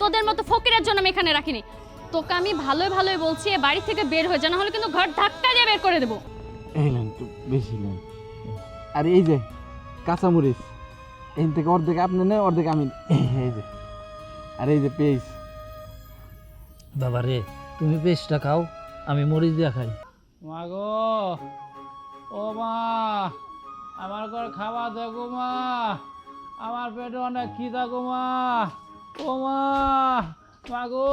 তোদের মতো ফকিরের জন্য আমি এখানে রাখিনি। তোকে আমি ভালোই ভালোই বলছি এ বাড়ি থেকে বের হয়ে যা না হলে কিন্তু ঘর ধাক্কা দিয়ে বের করে দেবো। এই নেন একটু বেশি নেন। আর এই যে কাঁচামরিচ এই থেকে অর্ধেক আপনি নেন অর্ধেক আমি এই যে আর এই যে পেঁয়াজ। বাবা রে তুমি পেস্টটা খাও আমি মরিচ দিয়া খাই। মা গো ও মা আমার ঘর খাওয়া দেখো মা আমার পেটে অনেক খিদা গো মা। ও মা মা গো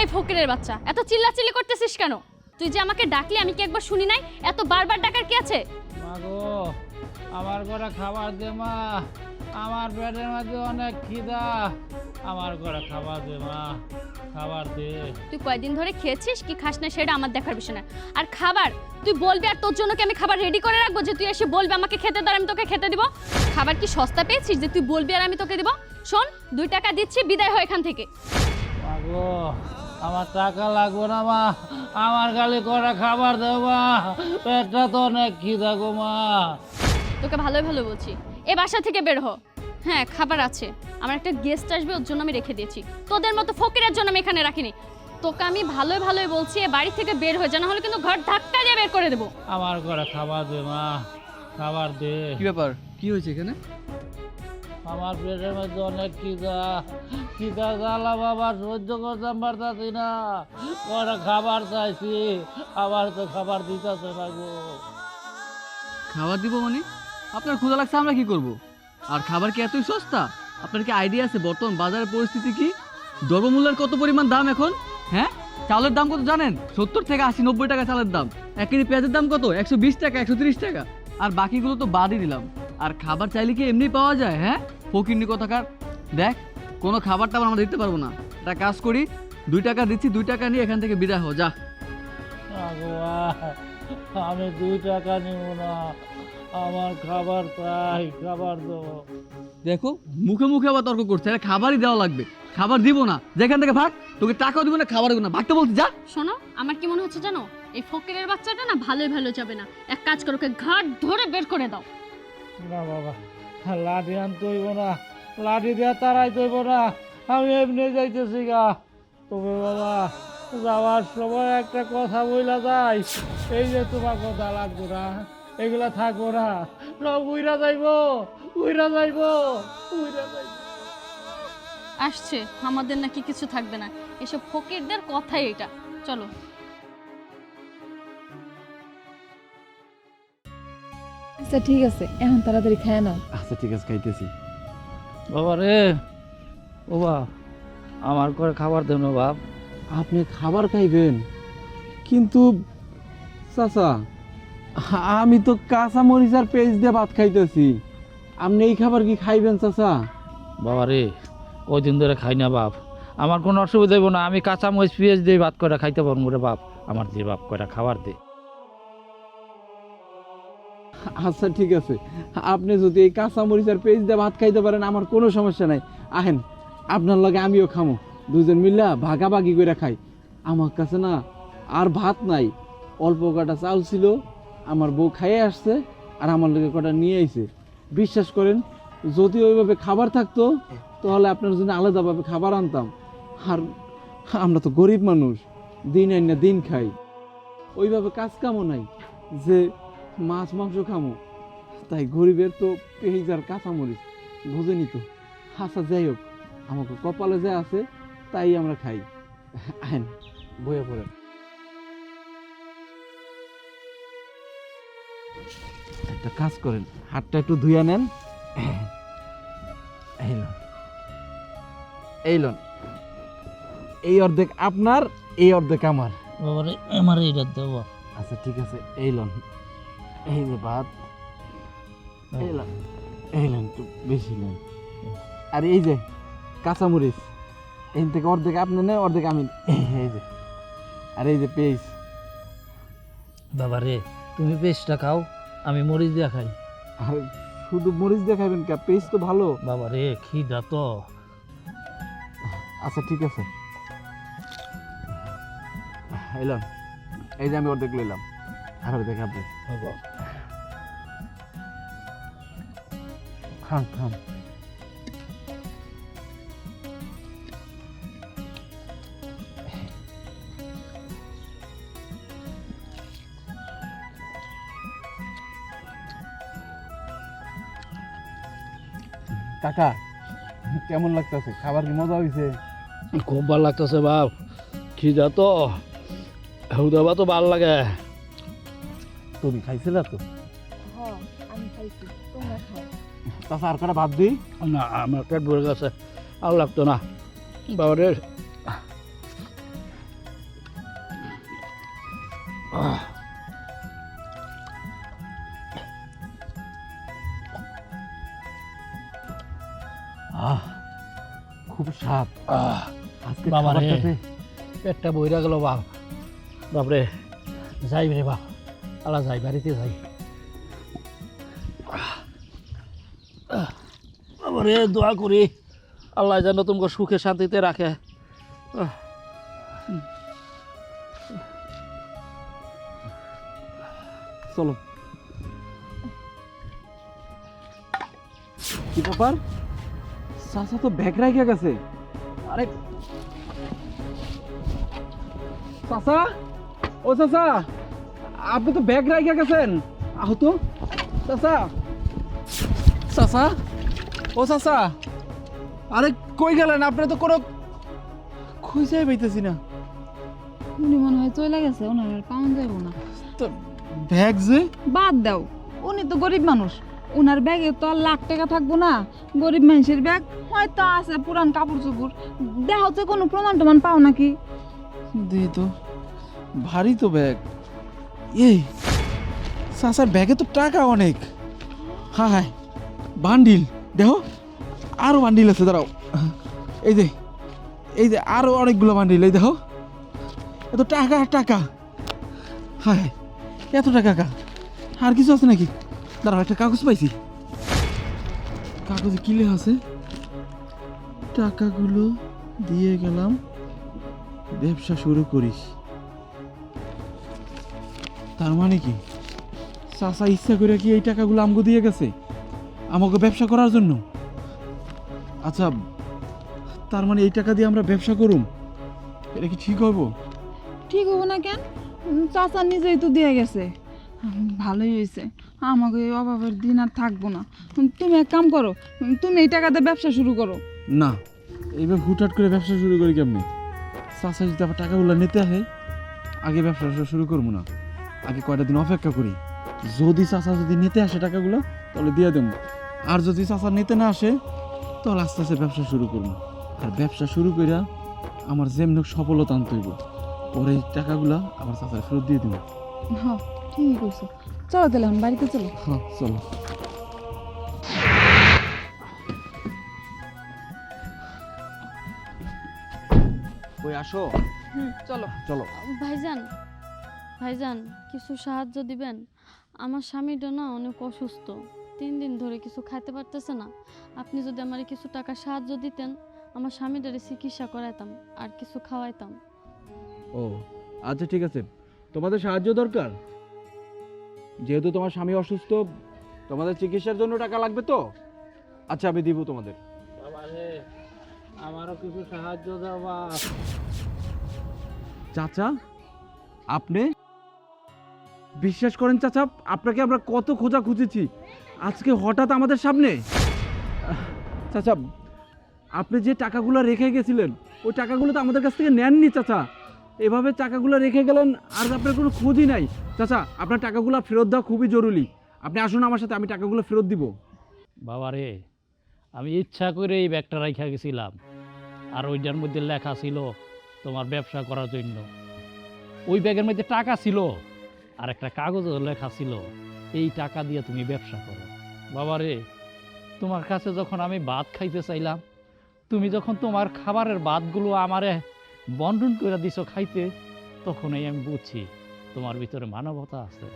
এই ফকিরের বাচ্চা এত চিল্লাচিল্লি করতেছিস কেন? তুই যে আমাকে ডাকলি আমি কি একবার শুনি নাই? এত বারবার ডাকার কি আছে? মা গো আমার ঘরে খাবার দে মা। আমার পেটের মধ্যে অনেক খিদা। আমার ঘরে খাবার দে মা। খাবার দে। তুই কয়দিন ধরে খেয়েছিস? কি খাস না সেটা আমার দেখার বিষয় না। আর খাবার তুই বলবি আর তোর জন্য কি আমি খাবার রেডি করে রাখব? যে তুই এসে বলবি আমাকে খেতে দাও আমি তোকে খেতে দিব। খাবার কি সস্তা পেয়েছিস? যে তুই বলবি আর আমি তোকে দিব? শোন দুই টাকা দিচ্ছি বিদায় হয় এখান থেকে। আমার টাকা লাগবে না মা। আমার খালি করে খাবার দেও মা। পেটটা তো অনেক খিদা গো মা। তোকে ভালোই ভালো বলছি। এ বাসা থেকে বের হ। হ্যাঁ খাবার আছে। আমার একটা গেস্ট আসবে ওর জন্য আমি রেখে দিয়েছি। তোদের মতো ফকিরের জন্য আমি এখানে রাখিনি। তোকে আমি ভালোই ভালোই বলছি এ বাড়ি থেকে বের হয়ে যা না হলে কিন্তু ঘর ধাক্কা দিয়ে বের করে দেবো। আমার ঘরে খাবার দে মা। খাবার দে। কি ব্যাপার? কি হয়েছে এখানে? আমার পেটের মধ্যে অনেক খিদা। খিদা জ্বালা বাবা, সহ্য করতাম পারতাছি না। ওরা খাবার চাইছি, আবার তো খাবার দিতেছে না গো। খাবার দিব মানে? আপনার ক্ষুধা লাগছে, আমরা কি করব? আর খাবার কি এতই সস্তা? আপনার কি আইডিয়া আছে বর্তমান বাজারের পরিস্থিতি কি? দ্রব্যমূল্যের কত পরিমাণ দাম এখন? হ্যাঁ? চালের দাম কত জানেন? সত্তর থেকে আশি, নব্বই টাকা চালের দাম। এক কেজি পেঁয়াজের দাম কত? একশো বিশ টাকা, একশো তিরিশ টাকা। আর বাকিগুলো তো বাদই দিলাম। আর খাবার চাইলে কি এমনি পাওয়া যায় হ্যাঁ? ফকিরনি কথাকার? দেখ কোনো খাবার টাবার আমরা দিতে পারব না। একটা কাজ করি দুই টাকা দিচ্ছি দুই টাকা নিয়ে এখান থেকে বিদায় হো যা। আমি দুই টাকা নিব না। আমার খাবার চাই খাবার দেবো। দেখো মুখে মুখে আবার তর্ক করছে আরে খাবারই দেওয়া লাগবে। খাবার দিব না। যেখান থেকে ভাগ তোকে টাকাও দিব না খাবার দিব না। ভাগতে বলছি যা। শোনো আমার কি মনে হচ্ছে জানো? এই ফকিরের বাচ্চাটা না ভালোই ভালো যাবে না। এক কাজ করো ওকে ঘাট ধরে বের করে দাও। না বাবা, লাঠি আনতে হইব না, লাঠি তৈব না, আমি এমনি যাইতেছি গা। তবে বাবা, যাওয়ার সময় একটা কথা বইলা যাই, এই যে তোমার কথা লাগবো না এগুলা থাকব না। সব উইরা যাইবো উইরা যাইবো উইরা যাইবো। আসছে, আমাদের নাকি কিছু থাকবে না। এসব ফকিরদের কথাই এটা। চলো। আচ্ছা ঠিক আছে। এখন তাড়াতাড়ি খায় নাও। আচ্ছা ঠিক আছে খাইতেছি। বাবা রে ও বা আমার করে খাবার দেন বাপ। আপনি খাবার খাইবেন? কিন্তু চাচা আমি তো কাঁচা মরিচ আর পেঁয়াজ দিয়ে ভাত খাইতেছি। আপনি এই খাবার কি খাইবেন চাচা? বাবা রে ওই দিন ধরে খাই না বাপ। আমার কোনো অসুবিধা হইব না আমি কাঁচা মরিচ পেঁয়াজ দিয়ে ভাত করে খাইতে পারব রে বাপ। আমার যে বাপ করে খাবার দে। আচ্ছা ঠিক আছে। আপনি যদি এই কাঁচা মরিচ আর পেঁয়াজ দিয়ে ভাত খাইতে পারেন, আমার কোনো সমস্যা নাই। আহেন, আপনার লগে আমিও খামো। দুজন মিল্লা ভাগাভাগি করে খাই। আমার কাছে না আর ভাত নাই। অল্প কটা চাল ছিল, আমার বউ খাইয়ে আসছে আর আমার লগে কটা নিয়ে আইছে। বিশ্বাস করেন, যদি ওইভাবে খাবার থাকতো, তাহলে আপনার জন্য আলাদাভাবে খাবার আনতাম। আর আমরা তো গরিব মানুষ, দিন আইন না দিন খাই। ওইভাবে কাজ কামও নাই। যে মাছ মাংস খামো। তাই গরিবের তো পেঁয়াজ আর কাঁচামরিচ বুঝেনি তো। হাসা যাই হোক আমাকে কপালে যা আছে তাই আমরা খাই। আইন বয়ে পড়ে। একটা কাজ করেন হাতটা একটু ধুইয়া নেন। এই লন। এই লন। এই অর্ধেক আপনার এই অর্ধেক আমার। বাবা আমার এইটা দেবো আচ্ছা ঠিক আছে এই লন। এই যে ভাত এই লন এই লন একটু বেশি লন। আর এই যে কাঁচামরিচ এই থেকে অর্ধেক আপনি নেন অর্ধেক আমি এই যে আর এই যে পেঁয়াজ। বাবা রে তুমি পেস্টটা খাও আমি মরিচ দিয়া খাই। আর শুধু মরিচ দেখাবেন কে? পেঁয়াজ তো ভালো। বাবা রে খিদা তো। আচ্ছা ঠিক আছে। এই লন এই যে আমি অর্ধেক লইলাম। আর অর্ধেক আপনি। খান খান কাকা কেমন লাগতেছে? খাবার কি মজা হয়েছে খুব ভালো লাগতেছে বাপ। খিদা তো হুদাবা তো ভালো লাগে। তুমি খাইছিলা তো? তাছাড়া আর কটা ভাত দিই। না আমার পেট ভরে গেছে। আর লাগতো না। বাবা রে আহ, খুব স্বাদ। আহ, আজকে বাবা রে। পেটটা বইরা গেল বাপ। বাপরে যাই রে বাপ। আলা যাই বাড়িতে যাই। বাবারে দোয়া করি। আল্লাহ যেন তোমাকে সুখে শান্তিতে রাখে। চলো। কি ব্যাপার? চাচা তো ব্যাগ রাখে গেছে। আরে। চাচা? ও চাচা, আপনি তো ব্যাগ রাখে গেছেন। আহত। চাচা। চাচা। ও চাচা আরে কই গেলেন? আপনি তো কোনো খুঁজে পাইতেছি না। উনি মনে হয় চলে গেছে ওনার আর পাওয়া যাব না। তো ব্যাগ যে? বাদ দাও উনি তো গরিব মানুষ। ওনার ব্যাগে তো আর লাখ টাকা থাকব না। গরিব মানুষের ব্যাগ হয়তো আছে পুরান কাপড় চোপড়। দেখো তো কোনো প্রমাণ টমান পাও নাকি? দিই তো ভারী তো ব্যাগ। এই চাচার ব্যাগে তো টাকা অনেক। হ্যাঁ হ্যাঁ বান্ডিল। দেখো আরও বান্ডিল আছে, দাঁড়াও। এই যে এই যে আরও অনেকগুলো বান্ডিল, এই দেখো। এত টাকা টাকা। হ্যাঁ এত টাকা কা আর কিছু আছে নাকি? দাঁড়াও, একটা কাগজ পাইছি। কাগজে কিলে আছে? টাকাগুলো দিয়ে গেলাম, ব্যবসা শুরু করিস। তার মানে কি? চাচা ইচ্ছা করে কি এই টাকাগুলো আমগো দিয়ে গেছে? আমাকে ব্যবসা করার জন্য? আচ্ছা তার মানে এই টাকা দিয়ে আমরা ব্যবসা করুম? এটা কি ঠিক হব ঠিক হব না কেন? চাচা নিজেই তো দিয়ে গেছে। ভালোই হয়েছে আমাকে এই অভাবের দিন আর থাকব না। তুমি এক কাম করো তুমি এই টাকাতে ব্যবসা শুরু করো। না এইবার হুটহাট করে ব্যবসা শুরু করি কেমনি? চাচা যদি আবার টাকাগুলো নিতে আসে আগে ব্যবসা শুরু করব না। আগে কয়টা দিন অপেক্ষা করি। যদি চাচা যদি নিতে আসে টাকাগুলো তাহলে দিয়ে দেবো। আর যদি চাচা নিতে না আসে তাহলে আস্তে আস্তে ব্যবসা শুরু করব। আর ব্যবসা শুরু কইরা আমার যেমনি সফলতা আনতে হইব। ওর এই টাকাগুলো আবার চাচার ফেরত দিয়ে দেবো। হ্যাঁ চলো তাহলে এখন বাড়িতে চলো। হ্যাঁ চলো। ওই আসো? হুম চলো। চলো। ভাইজান ভাইজান কিছু সাহায্য দিবেন? আমার স্বামীটা না অনেক অসুস্থ। তিন দিন ধরে কিছু খাইতে পারতেছে না। আপনি যদি আমার কিছু টাকা সাহায্য দিতেন আমার স্বামীটারে চিকিৎসা করাইতাম আর কিছু খাওয়াইতাম। ও আচ্ছা ঠিক আছে। তোমাদের সাহায্য দরকার? যেহেতু তোমার স্বামী অসুস্থ তোমাদের চিকিৎসার জন্য টাকা লাগবে তো? আচ্ছা আমি দিব তোমাদের। আমারও কিছু সাহায্য দাও বাপ চাচা আপনি? বিশ্বাস করেন চাচা আপনাকে আমরা কত খোঁজা খুঁজেছি আজকে হঠাৎ আমাদের সামনে? চাচা, আপনি যে টাকাগুলো রেখে গেছিলেন, ওই টাকাগুলো তো আমাদের কাছ থেকে নেননি, চাচা। এভাবে টাকাগুলো রেখে গেলেন, আর আপনার কোনো খোঁজই নাই। চাচা, আপনার টাকাগুলো ফেরত দেওয়া খুবই জরুরি। আপনি আসুন আমার সাথে, আমি টাকাগুলো ফেরত দিব। বাবা রে, আমি ইচ্ছা করে এই ব্যাগটা রাখা গেছিলাম। আর ওইটার মধ্যে লেখা ছিল, তোমার ব্যবসা করার জন্য। ওই ব্যাগের মধ্যে টাকা ছিল, আর একটা কাগজও লেখা ছিল, এই টাকা দিয়ে তুমি ব্যবসা করো। বাবা রে তোমার কাছে যখন আমি ভাত খাইতে চাইলাম, তুমি যখন তোমার খাবারের ভাতগুলো আমারে বন্টন করে দিছো খাইতে, তখনই আমি বুঝছি তোমার ভিতরে মানবতা আছে।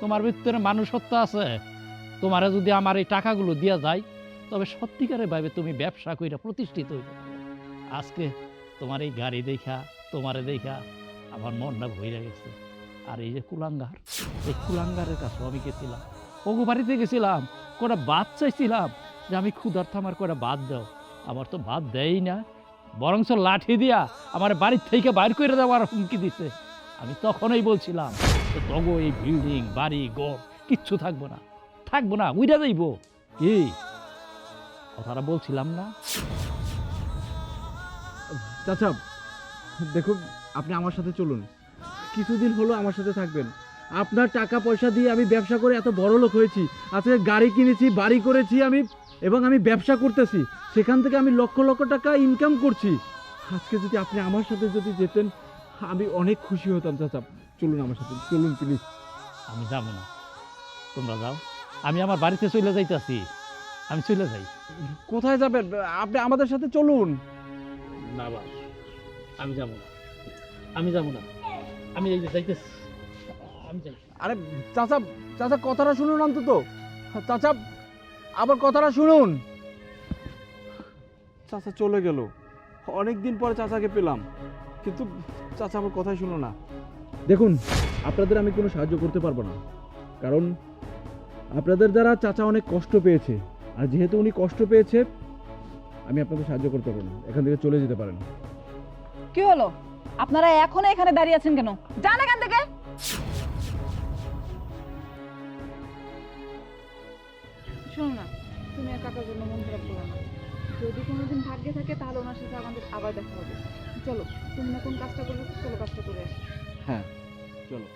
তোমার ভিতরে মানুষত্ব আছে। তোমারে যদি আমার এই টাকাগুলো দেওয়া যায়, তবে সত্যিকারের ভাবে তুমি ব্যবসা কইরা প্রতিষ্ঠিত হইতে আজকে তোমার এই গাড়ি দেখা, তোমারে দেখা, আমার মনটা ভইরা গেছে। আর এই যে কুলাঙ্গার, এই কুলাঙ্গারের কাছে আমি গেছিলাম। ওগো বাড়িতে গেছিলাম। কটা ভাত চাইছিলাম যে আমি ক্ষুধার্ত আমার কটা বাদ দাও। আমার তো বাদ দেয়ই না। বরঞ্চ লাঠি দিয়া আমার বাড়ির থেকে বাইর করে দেওয়ার হুমকি দিছে। আমি তখনই বলছিলাম তগো এই বিল্ডিং, বাড়ি, ঘর, কিচ্ছু থাকব না। থাকব না, উইরা যাইব। কি? কথাটা বলছিলাম না। চাচা, দেখুন, আপনি আমার সাথে চলুন। কিছুদিন হলো আমার সাথে থাকবেন। আপনার টাকা পয়সা দিয়ে আমি ব্যবসা করে এত বড় লোক হয়েছি। আজকে গাড়ি কিনেছি বাড়ি করেছি আমি এবং আমি ব্যবসা করতেছি। সেখান থেকে আমি লক্ষ লক্ষ টাকা ইনকাম করছি। আজকে যদি আপনি আমার সাথে যদি যেতেন আমি অনেক খুশি হতাম চাচা। চলুন আমার সাথে চলুন প্লিজ আমি যাব না। তোমরা যাও। আমি আমার বাড়িতে চলে যাইতেছি। আমি চলে যাই। কোথায় যাবেন? আপনি আমাদের সাথে চলুন। না বাবা আমি যাব না। আমি যাব না। আমি এই যে যাইতেছি। আরে চাচা চাচা কথাটা শুনুন অন্তত। চাচা আবার কথাটা শুনুন। চাচা চলে গেল। অনেক দিন পরে চাচাকে পেলাম। কিন্তু চাচা আমার কথাই শুনো না। দেখুন আপনাদের আমি কোনো সাহায্য করতে পারব না। কারণ আপনাদের দ্বারা চাচা অনেক কষ্ট পেয়েছে। আর যেহেতু উনি কষ্ট পেয়েছে আমি আপনাদের সাহায্য করতে পারব না। এখান থেকে চলে যেতে পারেন। কি হলো? আপনারা এখনও এখানে দাঁড়িয়ে আছেন কেন? যান এখান থেকে! শোনো না, তুমি আর কাকার জন্য মন খারাপ করো না। যদি কোনোদিন ভাগ্যে থাকে, তাহলে ওনার সাথে আমাদের আবার দেখা হবে। চলো, তুমি না কোন কাজটা করবে, চলো কাজটা করে আসি। হ্যাঁ চলো।